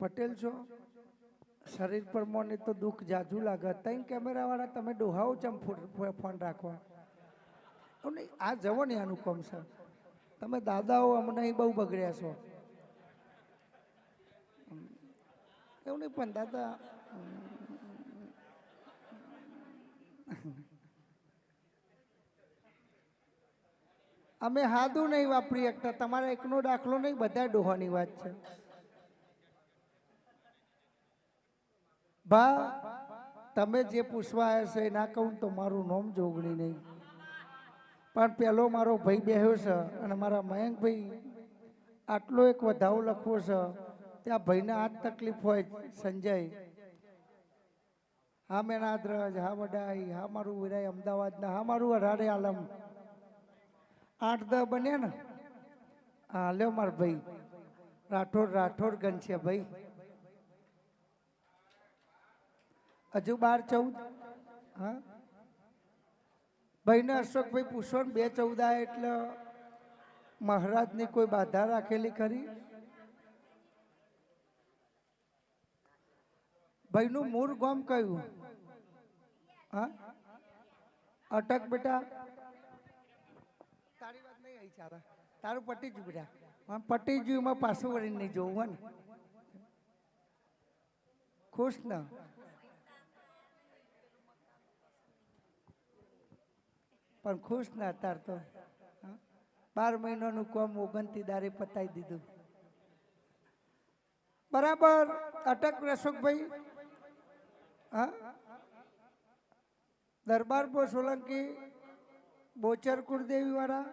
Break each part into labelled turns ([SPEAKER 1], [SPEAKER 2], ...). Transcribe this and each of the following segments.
[SPEAKER 1] પટેલ છો? શરીર પર મને તો દુઃખ જાજુ લાગે. ત્યાં કેમેરા વાળા તમે ડોહાઓ ચમ ફોન રાખવા? નહીં આ જવો ને આનું કોમ છે. તમે દાદાઓ અમને બહુ બગડ્યા છો. એવું નહીં, પણ દાદા, અમે હાદું નહીં વાપરી શકતા. તમારા એકનો દાખલો નહીં બધા ડોહાની વાત છે. ભા તમે જે પૂછવા આવ્યા છે એ ના કહું તો મારું નામ જોગણી નહીં. પણ પેલો મારો ભાઈ બેહ્યો છે અને મારા મયંકભાઈ આટલો એક વધાવો લખવો છે, ત્યાં ભાઈને આ તકલીફ હોય સંજય. હા મેનાદ્રજ હા, વડાઈ, હા, મારું વિરાય અમદાવાદના હા, મારું અઢારે આલમ. આઠ દ બન્યા ને. હા, લ્યો મારો ભાઈ. રાઠોડ રાઠોડ ગણ છે ભાઈ. હજુ બાર ચૌદ? હા? ભાઈને અશોકભાઈ પૂછો ને બે ચૌદા એટલે મહારાજની કોઈ બાધા રાખેલી ખરી? ભાઈનું મૂળ ગામ કયું? હા? અટક બેટા. તારી વાત નહીં આવી ચારા તારું પટી જુ બેટા. પણ પટી જુ એમાં પાછું વળીને નહીં જોવું હોય ને. ખુશ ને? પણ ખુશ ના તાર તો? બાર મહિનાનું કોમ ઓગણતી દારે પતાવી દીધું. બરાબર, અટક રસોકભાઈ. હા? દરબાર પો સોલંકી, બોચર કુળદેવી વાળા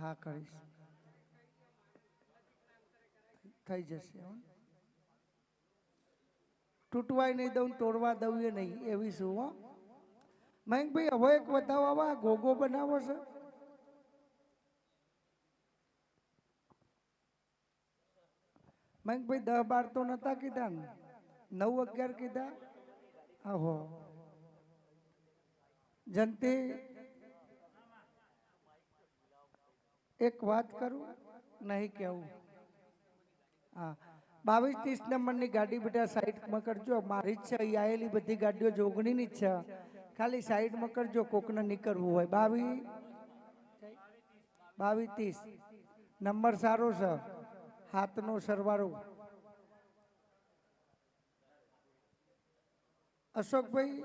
[SPEAKER 1] હા, કરીશ. થઈ જશે. તૂટવાય નહીં દઉં, તોડવા દઉં એ નહીં, એવી શું હો. મયંકભાઈ હવે એક બતાવો આવા, ગોગો બનાવો છે. મયંકભાઈ દસ બાર તો નતા કીધા ને? નવ અગિયાર કીધા? આહો. જનતી એક વાત કરું? નહીં કેવું. હા. બાવીસ, ત્રીસ નંબરની ગાડી બેટા સાઈડમાં કરજો. મારી જ છે, અહીં આવેલી બધી ગાડીઓ જોગણીની જ છે. ખાલી સાઈડમાં કરજો કોકને નીકળવું હોય. બાવીસ બાવીસ ત્રીસ નંબર સારો છે. હાથનો સરવાળો. અશોકભાઈ,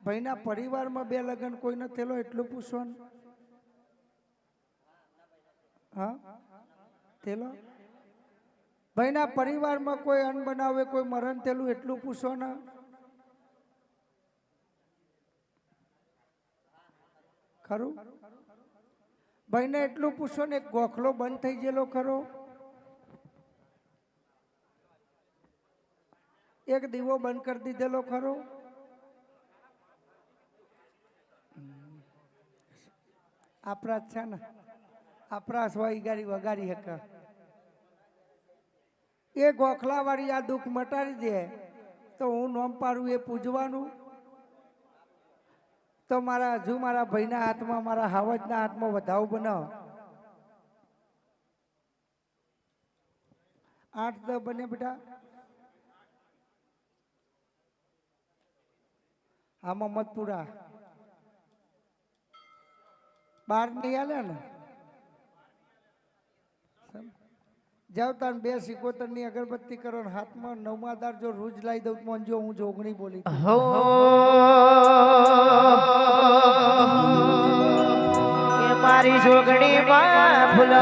[SPEAKER 1] ભાઈના પરિવારમાં બે લગ્ન કોઈ ન થયેલો એટલું પૂછવાનું હા? થયેલો? ભાઈના પરિવારમાં કોઈ અન્ન બનાવે, કોઈ મરણ થયેલું એટલું પૂછો ને ખરું? ભાઈને એટલું પૂછો ને ગોખલો બંધ થઈ ગયેલો ખરો? એક દીવો બંધ કરી દીધેલો ખરો? આપણા છે ને, આપણા સ્વાઈ ગાડી વગાડી હકા. એ ગોખલાવાળી આ દુઃખ મટાડી દે, તો હું નોમ પાડું એ પૂજવાનું? તો મારા હજુ મારા ભાઈના હાથમાં, મારા હાવજના હાથમાં વધાવ બનાવ. આઠ દસ બને બેટા. હા મોહમ્મદપુરા બાર નહીં આલે ને? જાવ તાન બે સિકોતરની અગરબત્તી કરો ને હાથમાં નવમાદાર જો રોજ લાવી દઉં તો જો હું જોગણી બોલી
[SPEAKER 2] હો. એ મારી ફૂલ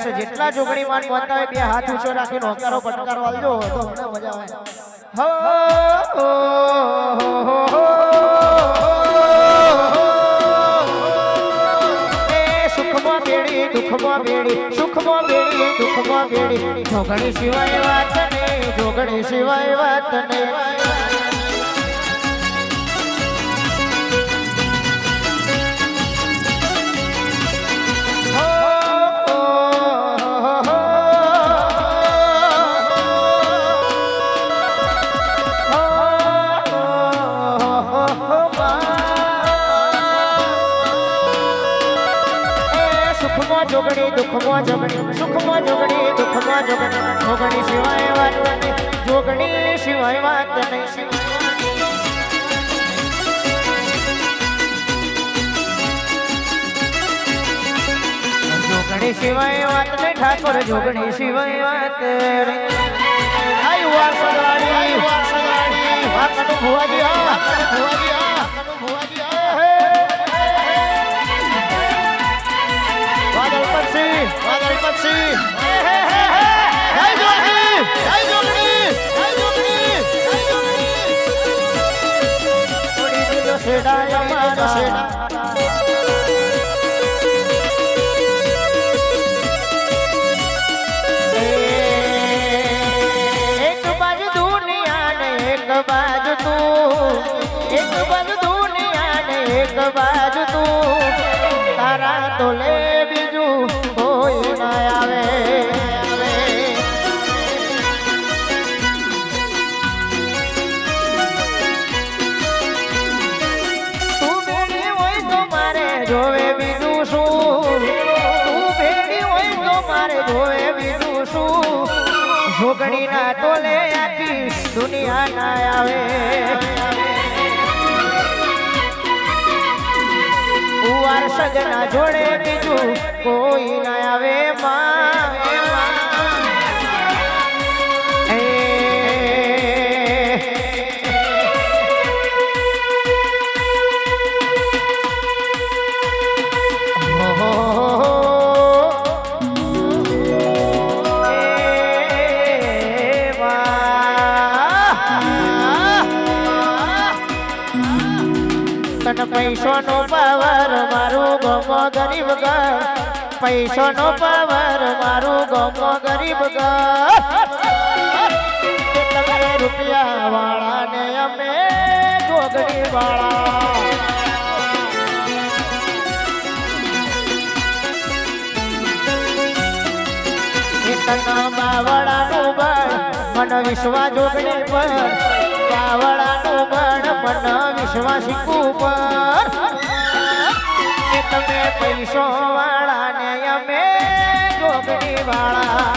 [SPEAKER 2] ભાઈઓ જેટલા જોગણી માન મોતા હોય બે હાથ ઊંચો રાખીને હોકારો પટકારો આવજો તો અમને મજા આવે. હો સુખમાં દુઃખમાં બેડી સિવાય વાત નહીં, જોગણી સિવાય વાત નહીં. દુઃખમાં જોગણી સુખમાં જોગણી દુઃખમાં જોગણી જોગણી સિવાય વાત જોગણી સિવાય વાત નહીં જોગણી સિવાય વાત નહીં ઠાકોર જોગણી સિવાય વાત નહીં વાર વાસણવાળી વાર વાસણવાળી વાકનું ભુવાજી આ ભુવાજી આ ભુવાજી આ પક્ષી Patsy! એક બાજુ દુનિયા ને એક બાજુ તું એક બાજુ દુનિયા ને એક બાજુ તું તારા તો લે બીજું જોગણી ના ટોલે આખી દુનિયા ના આવે. ઉવાર સગના જોડે બીજું કોઈ ના આવે. માં તને પૈસો નો પાવર મારું ગમો ગરીબ ઘર. પૈસો નો પાવર મારું ગમો ગરીબ ઘર. રૂપિયા વાળા ને અમે જોગણી વાળા. બાવળાનું બળ, મન વિશ્વા જોગણી પર. બાવળાનું ગણ પણ વિશ્વા કુપર કે તમે પૈસો વાળા ને અમે જોગણી વાળા.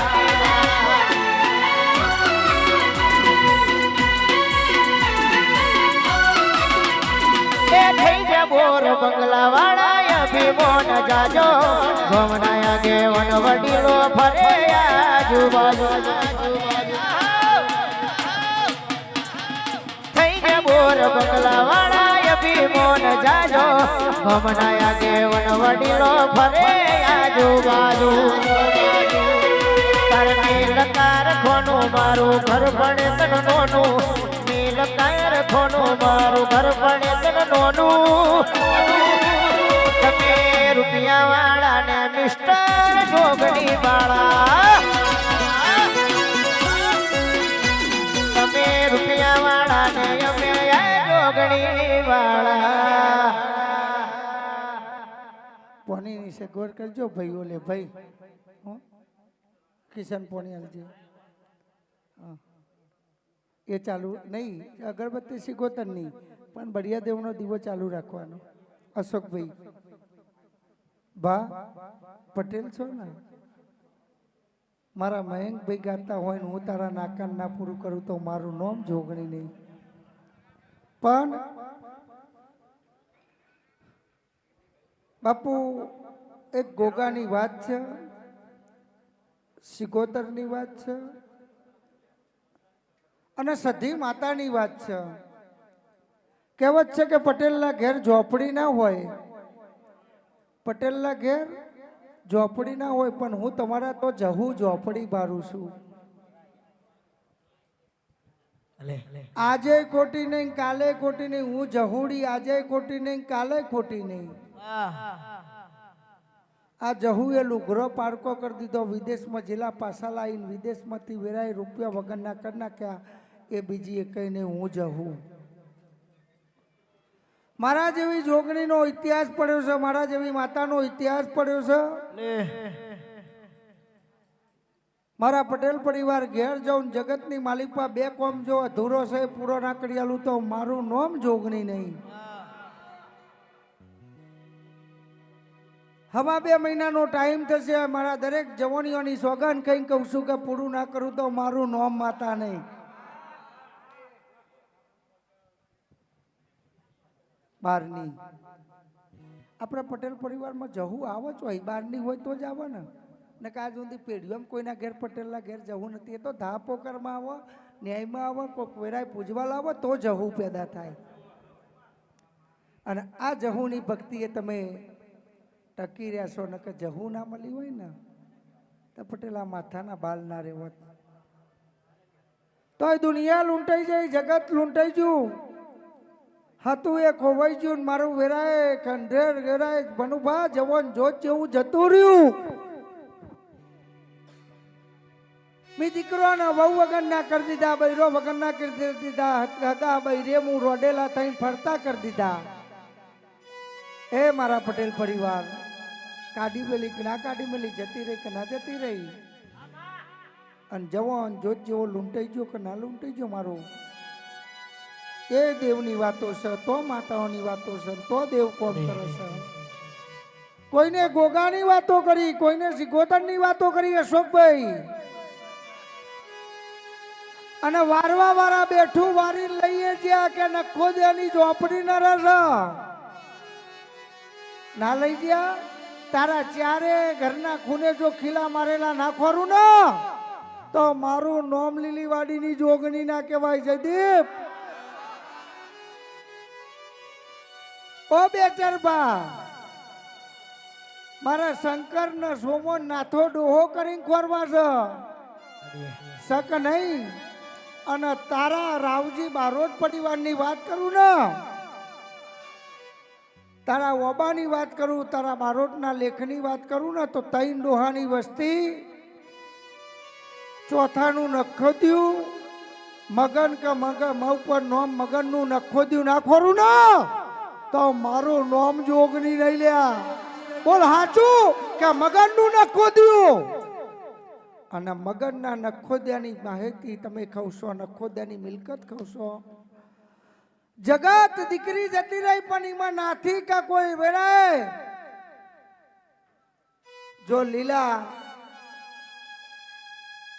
[SPEAKER 2] બોર બંગલા વાળા અભિમોન જાજો. ભવનાયા ગે વન વડીલો ફરે આજુબાજુ. બોર બંગલા વાળા અભિમોન જાજો. ભમનાયા દેવન વડીલો ફરે આજુબાજુ. તાર નીલ ખોનું મારું ઘર ભણે તન નોનું. નીલકાર ખોનું મારું ઘર ભણે તન નોનું. તમે રૂપિયા વાળા ને મિસ્ટર જોગણી વાળા તમે રૂપિયા વાળા ને
[SPEAKER 1] પોણીની સગવડ કરજો, ભાઈ ઓલે ભાઈ. હો? કિશન પોણી હા. એ ચાલુ નહીં અગરબત્તી સિગોતર નહીં, પણ બળિયા દેવનો દીવો ચાલુ રાખવાનો. અશોકભાઈ. બા, પટેલ છો ને? મારા મયંકભાઈ ગાતા હોય ને હું તારા નાકાન ના પૂરું કરું તો મારું નામ જોગણી નહીં. પણ બાપુ એક ગોગાની વાત છે સિગોતરની વાત છે અને સધી માતાની વાત છે. કહેવત છે કે પટેલના ઘેર ઝોપડી ના હોય. પટેલના ઘેર ઝોપડી ના હોય પણ હું તમારા તો જહું ઝોપડી બારું છું. આજે ખોટી નહીં કાલે ખોટી નહીં હું જહુડી આજે ખોટી નહીં કાલે ખોટી નહીં. આ જહુએલું ગ્રહ પારકો કરી દીધો. વિદેશમાં જિલ્લા પાસા લાવીને વિદેશમાંથી વેરાય રૂપિયા વગરના કરી નાખ્યા. એ બીજી એ કહીને હું જહું. મારા જેવી જોગણીનો ઇતિહાસ પડ્યો છે. મારા જેવી માતાનો ઇતિહાસ પડ્યો છે. મારા પટેલ પરિવાર ઘેર જાઉં જગતની માલિકમાં બે કોમ જો અધૂરો છે પૂરો ના કરી આલું તો મારું નોમ જોગણી નહીં. હવા બે મહિનાનો ટાઈમ થશે, મારા દરેક જવાનીઓની સોગન કઈ કહું છું કે પૂરું ના કરું તો મારું નોમ માતા નહીં. બારની. આપણા પટેલ પરિવારમાં જવું આવો જ હોય, બારની હોય તો જ આવે ને. ને કે સુધી પેઢીઓમાં કોઈના ઘેર પટેલના ઘેર જવું નથી, એ તો ધા પોકરમાં આવો, ન્યાયમાં આવો, કોઈક વેરાય પૂજવા લાવો તો જવું પેદા થાય. અને આ જહુની ભક્તિએ તમે ટકી રહ્યા છો ને કે જહુ ના મળી હોય ને, તો પટેલા માથાના બાલ ના રહેવત તોય દુનિયા લૂંટાઈ જાય, જગત લૂંટાઈ ગયું હતું એ ખોવાઈ ગયું ને મારું વેરાય, ખંડેર વેરાય બનુભા જવન જોત જેવું જતું રહ્યું. મી દીકરોને વહુ વગર ના કરી દીધા, બૈરો વગર ના કરી દીધા હતા, બૈરે હું રોડેલા થઈને ફરતા કરી દીધા. એ મારા પટેલ પરિવાર. કાઢી મેલી કે ના કાઢી મેલી, જતી રહી કે ના જતી રહી? અને જવાન જોત જેવો લૂંટાઈ ગયો કે ના લૂંટાઈ ગયો મારો? એ દેવની વાતો છે, તો માતાઓની વાતો છે, તો દેવ કોમ કરે છે? કોઈને ગોગાની વાતો કરી, કોઈને સિગોતરની વાતો કરી, અશોકભાઈ. અને વારવા વાળા બેઠું વારી લઈએ જ્યાં કે નખો દેની ઝોપડી ન રસ ના લઈ ગયા તારા ચારે ઘરના ખૂને જો ખીલા મારેલા નાખવાનું ને, તો મારું નોમ લીલી વાડીની જોગણી ના કહેવાય જયદીપ. ઓ બેચરબા મારા શંકર ને સોમો નાથો ડોહો કરીને ખોરવા છે. શક નહીં, અને તારા રાવજી બારોટ પરિવારની વાત કરું ને તારા ઓબાની વાત કરું, તારા મારોટના લેખની વાત કરું ને, તો તૈન ડોહાની વસ્તી ચોથાનું નખોદ્યું, મગન કે મગ, મ ઉપર નોમ મગનનું નખોદ્યું નાખોરું ને, તો મારું નોમ જોગની નહીં લ્યા. બોલ હાચું કે મગનનું નખોદ્યું? અને મગનના નખોદ્યાની માહિતી તમે ખવશો, નખોદ્યાની મિલકત ખવશો? જગત દીકરી જતી રહી, પણ એમાં નાથી કા કોઈ વેરાય જો લીલા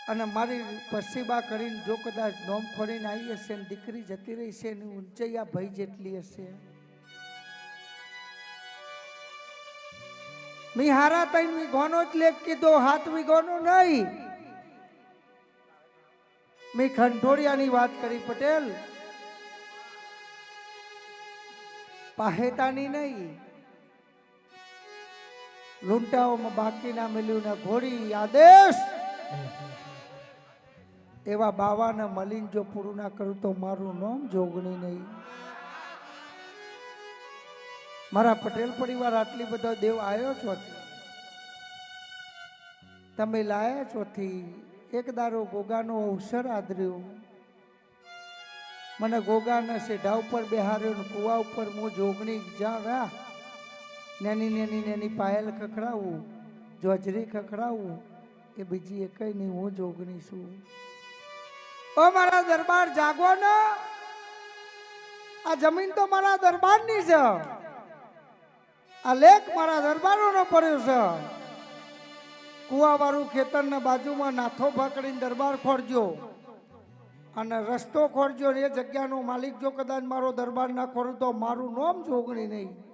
[SPEAKER 1] અને મારી પસીબા કરીને જો કદાચ નોમ ખોરીને આવી હશે ને દીકરી જતી રહી છે એની ઊંચાઈ આ ભય જેટલી હશે. મી હારા તૈન વીઘોનો જ લેખ કીધો, હાથ વીઘોનો નહીં. મેં ખંઠોડિયાની વાત કરી પટેલ. પાહેતાની નહીં. લૂંટાઓમાં બાકી ના મળ્યું ને ઘોડી આદેશ. એવા બાવાને મલિન જો પૂરું ના કરું તો મારું નામ જોગણી નહીં. મારા પટેલ પરિવાર આટલી બધા દેવ આવ્યો છો તમે લાયા છોથી એક દારો ગોગાનો અવસર આદર્યો. મને ગોગાના સેઢા ઉપર બેહાર્યો ને કુવા ઉપર હું જોગણી જ્યાં નેની નેની નેની પાયલ ખખડાવું જોજરી ખખડાવું એ બીજી એકઈ નહીં, હું જોગણી છું. ઓ મારા દરબાર જાગો ને. આ જમીન તો મારા દરબારની છે. આ લેખ મારા દરબારોનો પડ્યો છે. કુવાવાળું ખેતરના બાજુમાં નાથો પકડીને દરબાર ખોરજો. અને રસ્તો ખોરજો ને એ જગ્યાનો માલિક જો કદાચ મારો દરબાર ના ખોરો તો મારું નોમ જોગણી નહીં.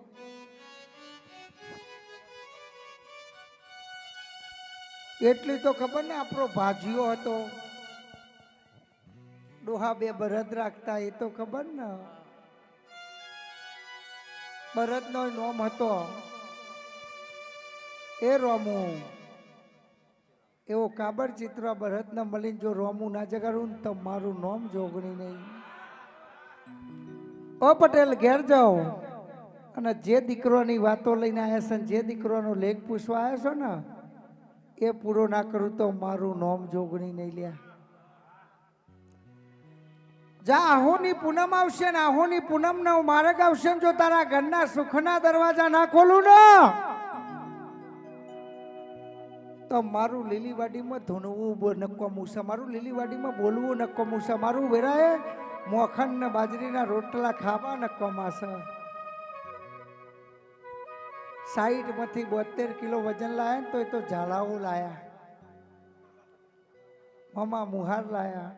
[SPEAKER 1] એટલી તો ખબર ને આપણો ભાજીઓ હતો. ડોહા બે બરદ રાખતા, એ તો ખબર ને. બરદનો નોમ હતો. એ રોમું. એવો કાબર ચિત્ર ભરતને મળીને જો રોમું ના જગાડું ને તો મારું નોમ જોગણી નહીં. ઓ પટેલ, ઘેર જાઓ. અને જે દીકરોની વાતો લઈને આવ્યા છે જે દીકરોનો લેખ પૂછવા આવ્યા છો ને, એ પૂરો ના કરું તો મારું નોમ જોગણી નહીં લ્યા. જા, આહોની પૂનમ આવશે ને, આહોની પૂનમ નો માર્ગ આવશે જો તારા ઘરના સુખના દરવાજા ના ખોલું ને. તો મારું લીલીવાડીમાં ધૂનવું બો- મૂસા, મારું લીલીવાડીમાં બોલવું નક્કો મૂસા, મારું વેરાએ મોખણ ને બાજરીના રોટલા ખાવા નક્કોમાં છે સાઈઠમાંથી બોતેર કિલો વજન લાયા ને તો એ તો ઝાલાઓ લાયા. મમા મુહાર લાયા.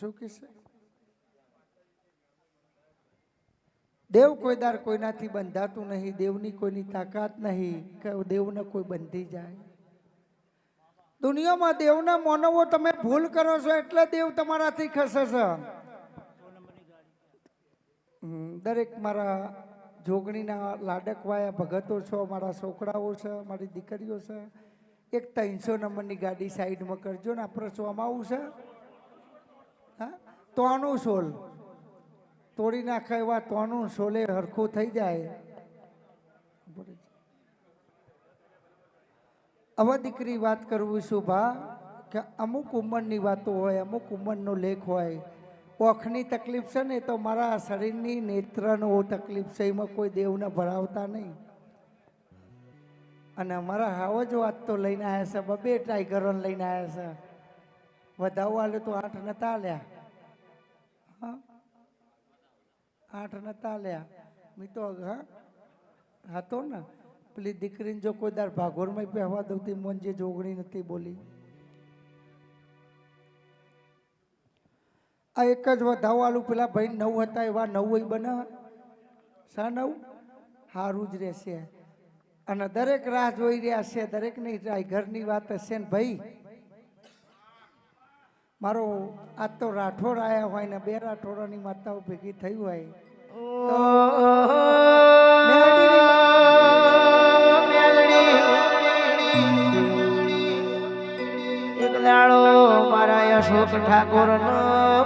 [SPEAKER 1] શું કહેશે દેવ કોઈ દાર કોઈનાથી બંધાતું નહીં, દેવની કોઈની તાકાત નહીં, કે દેવને કોઈ બંધી જાય. દુનિયામાં દેવને માનવો તમે ભૂલ કરો છો એટલે દેવ તમારાથી ખસે છે. દરેક મારા જોગણીના લાડકવાયા ભગતો છો, મારા છોકરાઓ છે, મારી દીકરીઓ છે, એક ત્રણસો નંબરની ગાડી સાઈડમાં કરજો ને આપણે આવું છે? હા? તોનું સોલ તોડી નાખે એવા તોનું સોલે હરખું થઈ જાય. હવે દીકરી વાત કરવું છું ભા, કે અમુક ઉંમરની વાતો હોય, અમુક ઉંમરનો લેખ હોય. ઓખની તકલીફ છે ને, તો મારા શરીરની નેત્રનો તકલીફ છે, એમાં કોઈ દેવને ભરાવતા નહીં. અને અમારા હાવ જ વાત તો લઈને આવ્યા છે બબે ટાઈગરો લઈને આવ્યા છે. વધાવવા તો આઠ નતા આલ્યા. હા? આઠ નતા લ્યા મેં તો હા? હતો ને? પેલી દીકરીને જો કોઈ દાર ભાગોરમાં પહેવા દઉં તી મન જે જોગણી નથી બોલી. આ એક જ વધાવવાળું પેલા ભાઈ નવ હતા, એવા નવ બને. સા નવ? સારું જ રહેશે. અને દરેક રાહ જોઈ રહ્યા છે, દરેકની ઘરની વાત હશે ને ભાઈ? મારો આજ તો રાઠોડ આવ્યા હોય ને બે રાઠોડાની માતાઓ ભેગી થઈ હોય.
[SPEAKER 2] મારા અશોક ઠાકોર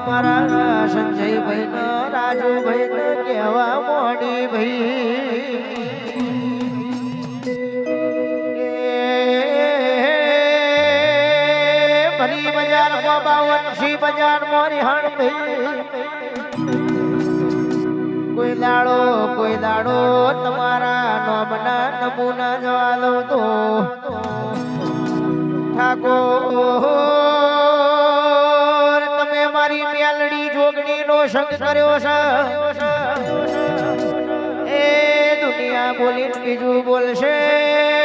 [SPEAKER 2] મારા સંજયભાઈ ને રાજુભાઈ કેવા મોડી ભાઈ. સી બજાર મોરી હણતી કોઈ દાડો કોઈ દાડો તમારા નોમના નમૂના જવાલો તો. ઠાકોર, તમે મારી મેલડી જોગણી નો સંગ કર્યો છે. એ દુનિયા બોલી બીજું બોલશે.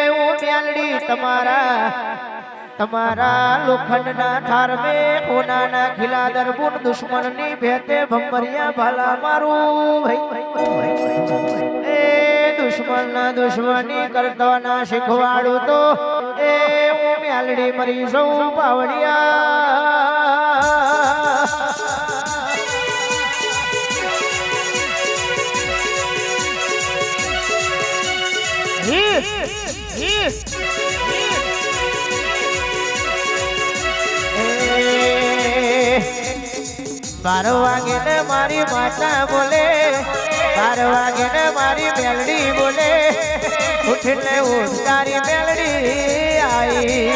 [SPEAKER 2] હું મેલડી તમારા તમારા લોખંડના ઠાર મે ઓનાના ખિલાદર દરબુન દુશ્મનની ભેતે ભમરિયા ભાલા મારું ભાઈ. એ દુશ્મનના દુશ્મની કરતો ના શીખવાડું તો, એ હું મ્યાલડી મરી સૌ પાવડિયા. હી બાર વાગે ને મારી માતા બોલે, બાર વાગે ને મારી મેલડી બોલે, ઉઠીને ઉઠ તારી મેલડી આઈ.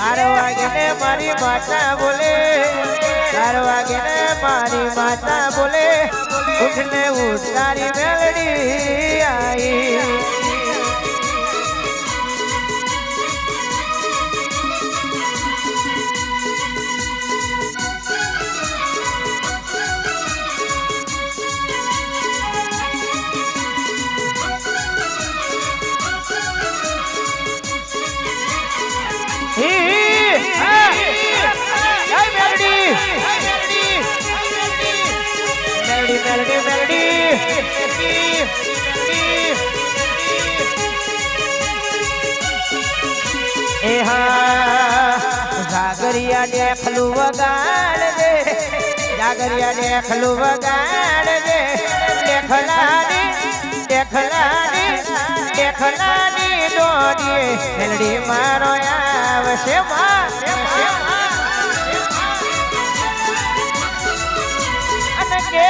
[SPEAKER 2] બાર વાગે ને મારી માતા બોલે, બાર વાગે ને મારી માતા બોલે, ઉઠને ઉઠ મેલડી આઈ. હા ઘાગરિયા ને ખલું વગાડ દે જાગરિયા દેખલું વગાડજે દેખલાની દેખલાની દેખલાની દોડીએ મેલડી મારો આવશે માં, અને કે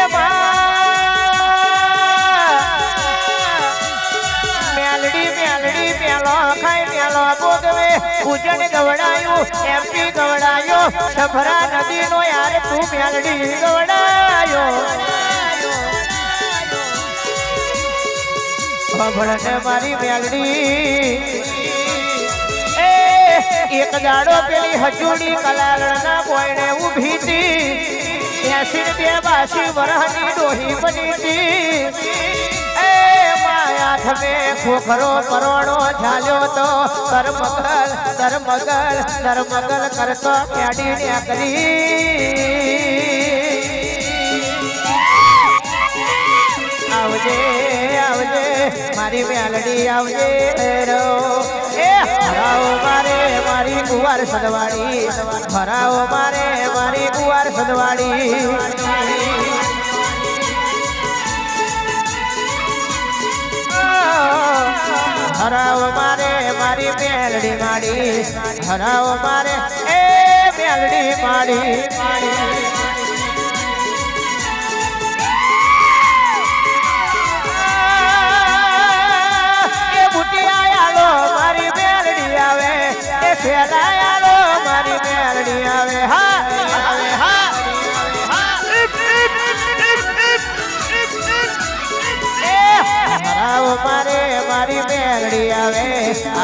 [SPEAKER 2] મેલડી મેલો, ખાઈ મેલો, ભોગવે પૂજન ગવડાયું, એમપી ગવડાયો, સફરા નદી નો યાર તું મેલડી ગવડાયો. ભણને મારી મેલડી. એ, એક દાડો પેલી હજુડી કલાલના કોઈને ઊભી હતી. એસી બે બાસી વરહની ડોહી બની હતી. થમે ખોખરો પરોણો ઝાલ્યો તો તરમગલ તરમગલ તરમગલ કરતો પેડીને કરી. આવજે આવજે, મારી મેલડી આવજે રો એ મારે, મારી કુવાર સદવાડી હરાવો મારે, મારી કુવાર સદવાડી હરાવ મારે મારી મેલડી માડી હરાવ મારે એ મેલડી માડી એ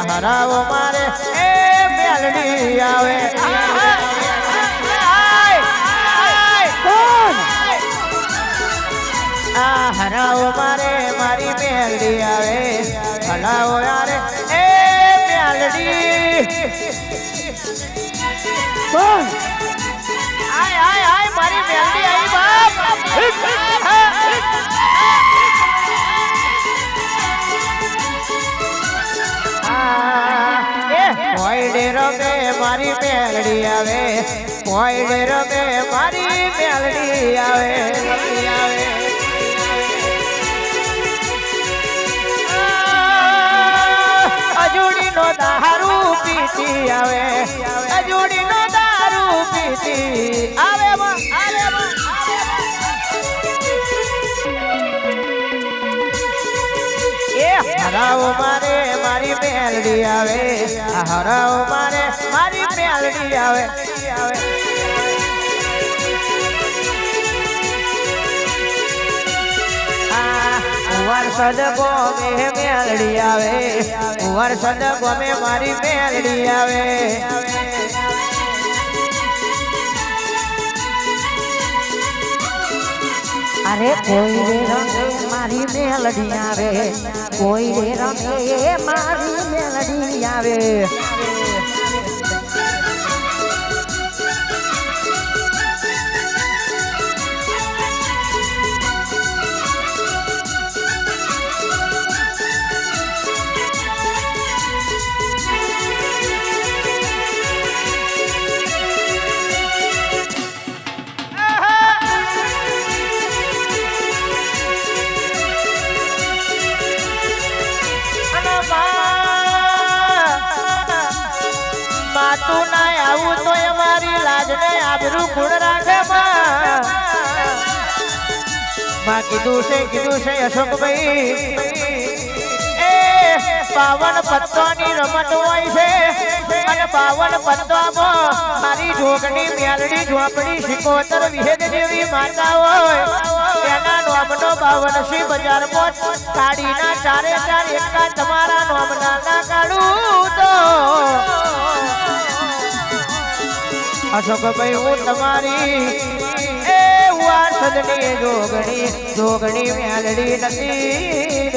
[SPEAKER 2] હરાવો મારે, એ મેલડી આવે. આ હરાવો મારે, મારી મેલડી આવે. હલાવો યારે. એ મેલડી. આય આય આય, મારી મેલડી આવી બાપ. મારી મેલડી આવે કોઈડે રમે મારી મેલડી આવે અજુડી નો દારૂ પીતી આવે અજોડી નો દારૂ પીતી આવે હરાવો મારે મારી મેલડી આવે હરાવ મારે મારી મેલડી આવે આવે વરસદ ગોમે મેલડી આવે વરસદ ગોમે મારી મેલડી આવે
[SPEAKER 3] અરે કોઈ રે રમે મારી મેલડી આવે કોઈ રે રમે મારી મેલડી આવે
[SPEAKER 2] લાજને આબરૂ ગુણ રાખે માં. કીધું છે કીધું છે, અશોકભાઈ. એ બાવન પત્તોની રમત હોય છે. અને પાવન પત્તોમાં મારી ઢોકની મેલડી ઝોપડી સિકોતર વિહેદ જેવી માતા હોય. એના નોમનો બાવન બજાર બજારમાં કાઢીના ચારે ચાર એકા તમારા નોમના ના કાઢું તો. અશોકભાઈ હું તમારી એ વાસદની જોગણી જોગણી મેળડી નથી